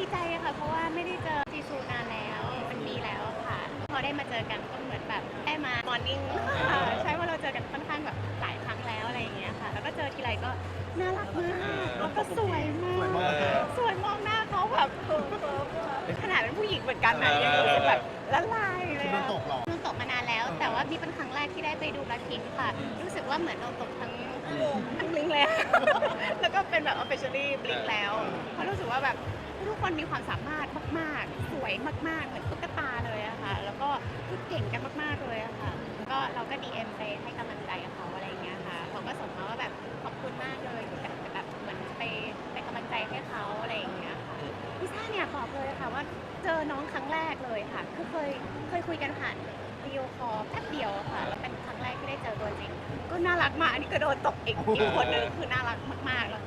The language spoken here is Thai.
ดีใจค่ะ เพราะว่าไม่ได้เจอจีซูนานแล้วเป็นปีแล้วค่ะ พอได้มาเจอกันก็เหมือนแบบได้มามอร์นิ่งค่ะใช่ว่าเราเจอกันค่อนข้างแบบหลายครั้งแล้วอะไรอย่างเงี้ยค่ะ แล้วก็เจอทีไรก็น่ารักมากแล้วก็สวยมากสวยมองหน้าเขาแบบขนาดเป็นผู้หญิงเหมือนกันนะยังรู้สึกแบบละลายเลยโดอะนตกหรอโดนตกมานานแล้ว แต่ว่านี่เป็นครั้งแรกที่ได้ไปดูแบล็คพิงค์ค่ะ รู้สึกว่าเหมือนโดนตกทั้งทั้งบลิงก์แล้วแล้วก็เป็นแบบ officially บลิงก์แล้วเพราะรู้สึก ว่าแบบทุกคนมีความสามารถมากๆ สวยมากๆ เหมือนตุ๊กตาเลยอะค่ะ แล้วก็พูดเก่งกันมากๆเลยอะค่ะ ก็เราก็ DM ไปให้กำลังใจเขาอะไรอย่างเงี้ยค่ะเขาก็ส่งมาว่าแบบขอบคุณมากเลยที่แบบแบบเหมือนไปเป็นกำลังใจให้เขาอะไรอย่างเงี้ยค่ะพิซซ่าเนี่ยบอกเลยค่ะว่าเจอน้องครั้งแรกเลยค่ะ คือเคยเคยคุยกันผ่านวิดีโอคอลแป๊บเดียวค่ะ แล้วเป็นครั้งแรกที่ได้เจอตัวจริง ก็น่ารักมาก อันนี้ก็โดนตกอีกอีกคนนึงคือน่ารักมากๆแล้ว